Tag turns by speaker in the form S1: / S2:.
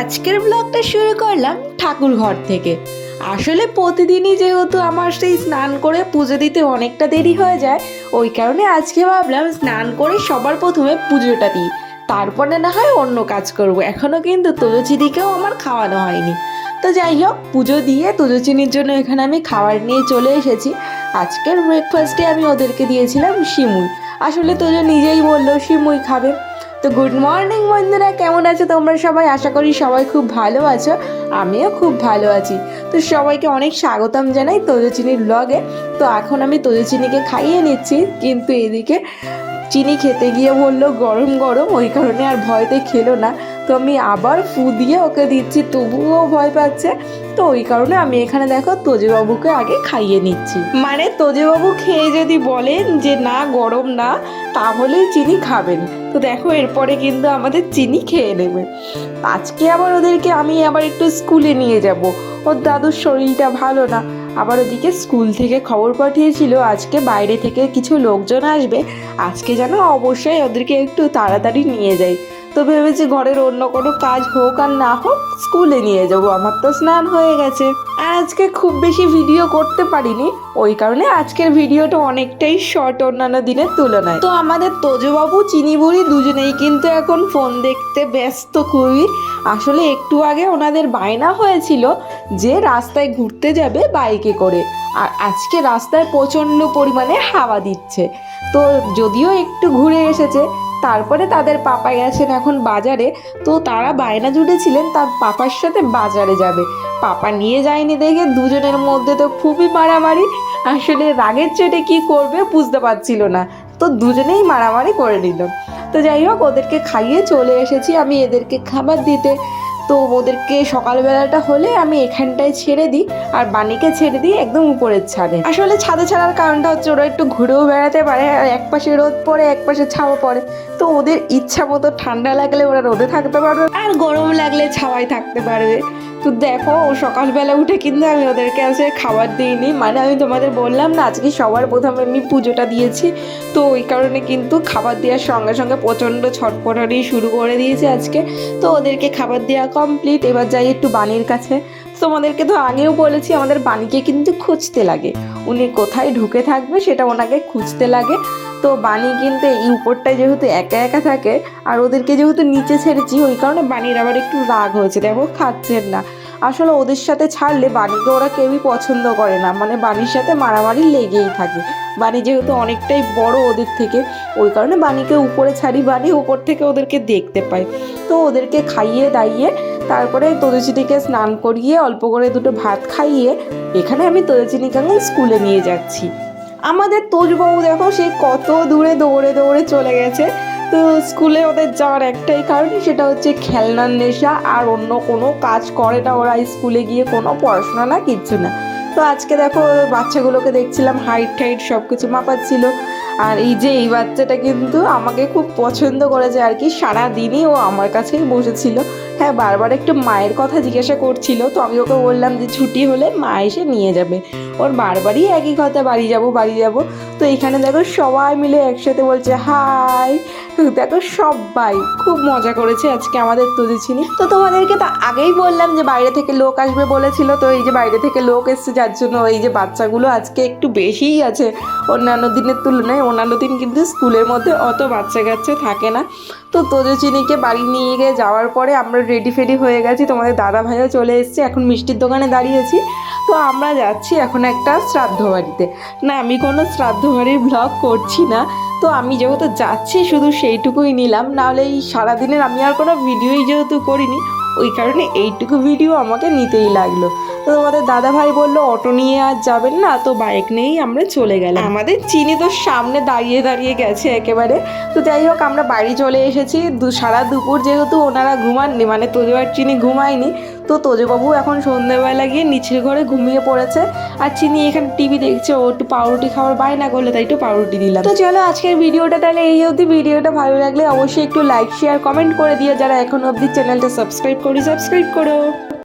S1: আজকের ব্লগটা শুরু করলাম ঠাকুর ঘর থেকে। আসলে প্রতিদিনই যেহেতু আমার সেই স্নান করে পুজো দিতে অনেকটা দেরি হয়ে যায়, ওই কারণে আজকে ভাবলাম স্নান করে সবার প্রথমে পুজোটা দিই। তারপরে না হয় অন্য কাজ করব। এখনও কিন্তু তুলসিদিকেও আমার খাওয়ানো হয়নি। তো যাই হোক, পুজো দিয়ে তুলসিনির জন্য এখানে আমি খাবার নিয়ে চলে এসেছি। আজকের ব্রেকফাস্টে আমি ওদেরকে দিয়েছিলাম শিমুই আসলে তোজো নিজেই বলল শিমুই খাবে। তো গুড মর্নিং বন্ধুরা। কেমন আছো তোমরা সবাই? আশা করি সবাই খুব ভালো আছো। আমিও খুব ভালো আছি। তো সবাইকে অনেক স্বাগতম জানাই তোজচিনির ব্লগে তো এখন আমি তোজচিনিকে খাইয়ে নিচ্ছি, কিন্তু এদিকে চিনি খেতে গিয়ে বলল, গরম গরম। ওই কারণে আর ভয়তে খেলো না। তো আমি আবার ফু দিয়ে ওকে দিচ্ছি, তবুও ভয় পাচ্ছে। তো ওই কারণে আমি এখানে দেখো তোজবাবুকে আগে খাইয়ে নিচ্ছি। মানে তোজবাবু খেয়ে যদি বলেন যে না, গরম না, তাহলেই চিনি খাবেন। তো দেখো এরপরে কিন্তু আমাদের চিনি খেয়ে নেবে। আজকে আবার ওদেরকে আমি আবার একটু স্কুলে নিয়ে যাব। ওর দাদুর শরীরটা ভালো না। আবার ওদিকে স্কুল থেকে খবর পাঠিয়েছিল, আজকে বাইরে থেকে কিছু লোকজন আসবে। আজকে যেন অবশ্যই ওদেরকে একটু তাড়াতাড়ি নিয়ে যাই। তো ভেবেছি ঘরের অন্য কোনো কাজ হোক আর না হোক, স্কুলে নিয়ে যাব। আমার তো স্নান হয়ে গেছে। আর আজকে খুব বেশি ভিডিও করতে পারিনি। ওই কারণে আজকের ভিডিওটা অনেকটাই শর্ট অন্যান্য দিনের তুলনায়। তো আমাদের তোজবাবু চিনি বুড়ি দুজনেই কিন্তু এখন ফোন দেখতে ব্যস্ত খুবই। আসলে একটু আগে ওনাদের বায়না হয়েছিল যে রাস্তায় ঘুরতে যাবে বাইকে করে। আর আজকে রাস্তায় প্রচণ্ড পরিমাণে হাওয়া দিচ্ছে। তো যদিও একটু ঘুরে এসেছে তারপরে তাদের পাপা গেছেন এখন বাজারে। তো তারা বায়না জুটেছিলেন তার পাপার সাথে বাজারে যাবে। পাপা নিয়ে যায়নি দেখে দুজনের মধ্যে তো খুবই মারামারি। আসলে রাগের চেটে কি করবে বুঝতে পারছিল না। তো দুজনেই মারামারি করে নিল। তো যাই হোক, ওদেরকে খাইয়ে চলে এসেছি আমি এদেরকে খাবার দিতে। তো ওদেরকে সকালবেলাটা হলে আমি এখানটায় ছেড়ে দিই আর বানিকে ছেড়ে দিই একদম উপরের ছাদে। আসলে ছাদে ছাড়ার কারণটা হচ্ছে ওরা একটু ঘুরেও বেড়াতে পারে, আর এক পাশে রোদ পড়ে, এক পাশে ছাওয়া পড়ে। তো ওদের ইচ্ছা মতো ঠান্ডা লাগলে ওরা রোদে থাকতে পারবে। আর গরম লাগলে ছাওয়ায় থাকতে পারবে। তো দেখো ও সকালবেলা উঠে কিন্তু আমি ওদেরকে আজকে খাবার দিইনি। মানে আমি তোমাদের বললাম না, আজকে সবার প্রথমে আমি পুজোটা দিয়েছি। তো ওই কারণে কিন্তু খাবার দেওয়ার সঙ্গে সঙ্গে প্রচণ্ড ছটপটানি শুরু করে দিয়েছে আজকে। তো ওদেরকে খাবার দেওয়া কমপ্লিট এবার যাই একটু বানির কাছে। তোমাদেরকে তো আগেও বলেছি, আমাদের বাণীকে কিন্তু খুঁজতে লাগে। উনি কোথায় ঢুকে থাকবে সেটা ওনাকে খুঁজতে লাগে। তো বাণী কিন্তু এই উপরটায় যেহেতু একা একা থাকে, আর ওদেরকে যেহেতু নিচে ছেড়েছি, ওই কারণে বাণীর আবার একটু রাগ হয়েছে। দেখো, খাচ্ছেন না। আসলে ওদের সাথে ছাড়লে বাণীকে ওরা কেউই পছন্দ করে না। মানে বাণীর সাথে মারামারি লেগেই থাকে। বাণী যেহেতু অনেকটাই বড় ওদের থেকে, ওই কারণে বাণীকে উপরে ছাড়ি বাণী উপর থেকে ওদেরকে দেখতে পায়। তো ওদেরকে খাইয়ে দাইয়ে তারপরে তোদেচিনিকে স্নান করিয়ে, অল্প করে দুটো ভাত খাইয়ে, এখানে আমি তোদেচিনিকে স্কুলে নিয়ে যাচ্ছি। আমাদের তোজবাবু দেখো, সে কত দূরে দৌড়ে দৌড়ে চলে গেছে। তো স্কুলে ওদের যাওয়ার একটাই কারণ, সেটা হচ্ছে খেলনার নেশা, আর অন্য কোনো কাজ করে না ওরা স্কুলে গিয়ে কোনো পড়াশোনা না, কিচ্ছু না। তো আজকে দেখো বাচ্চাগুলোকে দেখছিলাম, হাইট টাইট সব কিছু মাপাচ্ছিল। আর এই যে এই বাচ্চাটা কিন্তু আমাকে খুব পছন্দ করেছে আর কি, সারাদিনই ও আমার কাছেই বসেছিল। হ্যাঁ বারবার একটু মায়ের কথা জিজ্ঞাসা করছিল, তো আমি ওকে বললাম যে ছুটি হলে মা এসে নিয়ে যাবে। ওর বারবারই একই কথা, বাড়ি যাব বাড়ি যাব। তো এখানে দেখো সবাই মিলে একসাথে বলছে, হাই। দেখো সবাই খুব মজা করেছে আজকে আমাদের তুলেছিনি তো তোমাদেরকে তো আগেই বললাম যে বাইরে থেকে লোক আসবে বলেছিল, তো এই যে বাইরে থেকে লোক এসছে, যার জন্য এই যে বাচ্চাগুলো আজকে একটু বেশিই আছে। অন্যান্য দিনের তুলনায় অন্যান্য দিন কিন্তু স্কুলের মধ্যে অত বাচ্চা কাচ্চা থাকে না। তো তোজচিনিকে বাড়ি নিয়ে গিয়ে যাওয়ার পরে আমরা রেডি ফেডি হয়ে গেছি। তোমাদের দাদা ভাইও চলে এসছে। এখন মিষ্টির দোকানে দাঁড়িয়েছি। তো আমরা যাচ্ছি এখন একটা শ্রাদ্ধ বাড়িতে। না, আমি কোনো শ্রাদ্ধ বাড়ির ব্লগ করছি না। তো আমি যেহেতু যাচ্ছি, শুধু সেইটুকুই নিলাম। নাহলে এই সারাদিনের আমি আর কোনো ভিডিওই যেহেতু করিনি, ওই কারণে এইটুকু ভিডিও আমাকে নিতেই লাগল। তো তোমাদের দাদা ভাই বলল, অটো নিয়ে আর যাবেন না, তো বাইক নিয়েই আমরা চলে গেলাম। আমাদের চিনি তো সামনে দাঁড়িয়ে দাঁড়িয়ে গেছে একেবারে। তো যাই হোক, আমরা বাড়ি চলে এসেছি। সারা দুপুর যেহেতু ওনারা ঘুমাননি মানে তোজো চিনি ঘুমায়নি তো তোজবাবু এখন সন্ধ্যেবেলা গিয়ে নিচের ঘরে ঘুমিয়ে পড়েছে। আর চিনি এখানে টিভি দেখছে, ও একটু পাউরুটি খাওয়ার বায়না করলে, তাই একটু পাউরুটি দিলাম। তো চলো আজকের ভিডিওটা তাহলে এই অবধি। ভিডিওটা ভালো লাগলে অবশ্যই একটু লাইক শেয়ার কমেন্ট করে দিও। যারা এখন অবধি চ্যানেলটা সাবস্ক্রাইব করি সাবস্ক্রাইব করো।